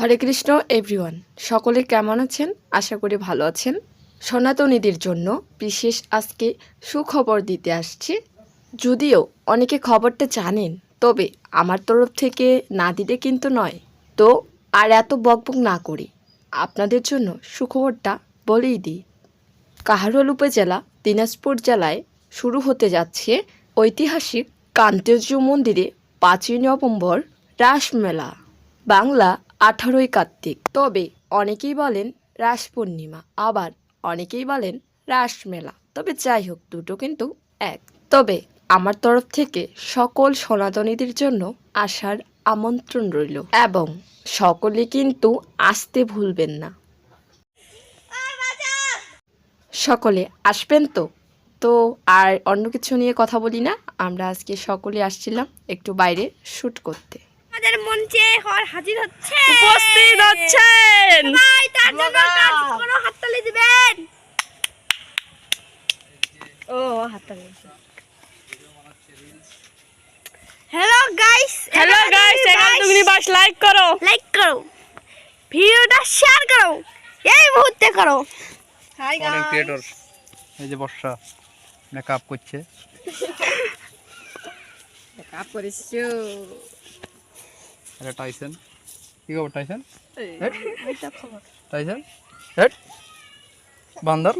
হরে Krishna everyone সকলে কেমন আছেন? আশা করি ভালো আছেন। সনাতনীদের জন্য বিশেষ আজকে সুখবর দিতে আসছি। যদিও অনেকে খবরটা জানেন, তবে আমার তরফ থেকে না দিলে কিন্তু নয়। তো আর এত বকবক না করি। আপনাদের জন্য সুখবরটা বলেই দিই। কাহারোল উপজেলা, দিনাজপুর জেলায় শুরু হতে যাচ্ছে ঐতিহাসিক কান্তেজ্য মন্দিরে পাঁচই নভেম্বর রাসমেলা। বাংলা আঠারোই কার্তিক। তবে অনেকেই বলেন রাস পূর্ণিমা, আবার অনেকেই বলেন রাসমেলা তবে যাই হোক, দুটো কিন্তু এক। তবে আমার তরফ থেকে সকল সনাতনীদের জন্য আসার আমন্ত্রণ রইল এবং সকলে কিন্তু আসতে ভুলবেন না। সকলে আসবেন তো? তো আর অন্য কিছু নিয়ে কথা বলি না। আমরা আজকে সকলে আসছিলাম একটু বাইরে শ্যুট করতে। মঞ্চে হর হাজির হচ্ছে। উপস্থিত হচ্ছেন। ভাই তার জন্য কোনো হাততালি দিবেন। ও হাততালি হ্যালো গাইস হ্যালো গাইস এখন তুমি বাস লাইক করো। লাইক করো। ভিডিওটা শেয়ার করো। এই মুহূর্তে করো। হাই কন্টেন্ট ক্রিয়েটর এই যে বর্ষা মেকআপ করছে। এটা টাইসন কি খবর টাইসন? টাইসন বান্দর?